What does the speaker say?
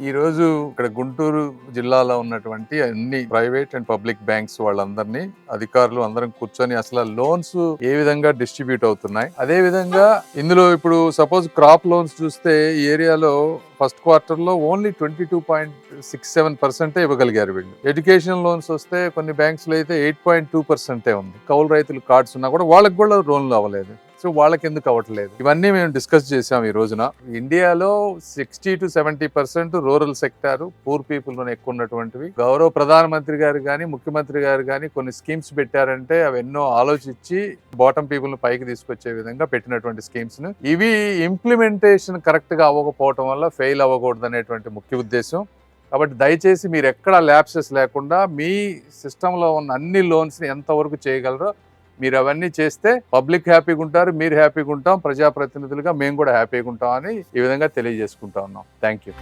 ఈ రోజు ఇక్కడ గుంటూరు జిల్లాలో ఉన్నటువంటి అన్ని ప్రైవేట్ అండ్ పబ్లిక్ బ్యాంక్స్ వాళ్ళందరినీ అధికారులు అందరం కూర్చొని అసలు లోన్స్ ఏ విధంగా డిస్ట్రిబ్యూట్ అవుతున్నాయి? అదే విధంగా ఇందులో ఇప్పుడు సపోజ్ క్రాప్ లోన్స్ చూస్తే ఈ ఏరియాలో ఫస్ట్ క్వార్టర్లో only twenty two point six seven పర్సెంటే ఇవ్వగలిగారు వీళ్ళు. ఎడ్యుకేషన్ లోన్స్ వస్తే కొన్ని బ్యాంక్స్లో అయితే ఎయిట్ పాయింట్ టూ పర్సెంటే ఉంది. కౌలు రైతులు కార్డ్స్ ఉన్నా కూడా వాళ్ళకి కూడా లోన్లు అవ్వలేదు. సో వాళ్ళకి ఎందుకు అవ్వట్లేదు? ఇవన్నీ మేము డిస్కస్ చేసాం ఈ రోజున. ఇండియాలో sixty to seventy percent rural sector poor people ఎక్కువ ఉన్నటువంటివి గౌరవ ప్రధానమంత్రి గారు కానీ ముఖ్యమంత్రి గారు కానీ కొన్ని స్కీమ్స్ పెట్టారంటే అవి ఎన్నో ఆలోచించి బాటం పీపుల్ను పైకి తీసుకొచ్చే విధంగా పెట్టినటువంటి స్కీమ్స్ను. ఇవి ఇంప్లిమెంటేషన్ కరెక్ట్గా అవ్వకపోవటం వల్ల ఫెయిల్ అవ్వకూడదు అనేటువంటి ముఖ్య ఉద్దేశం. కాబట్టి దయచేసి మీరు ఎక్కడ ల్యాప్సెస్ లేకుండా మీ సిస్టంలో ఉన్న అన్ని లోన్స్ని ఎంతవరకు చేయగలరో మీరు అవన్నీ చేస్తే పబ్లిక్ హ్యాపీగా ఉంటారు మీరు హ్యాపీగా ఉంటాం ప్రజాప్రతినిధులుగా మేము కూడా హ్యాపీగా ఉంటాం అని ఈ విధంగా తెలియజేసుకుంటా ఉన్నాం. Thank you.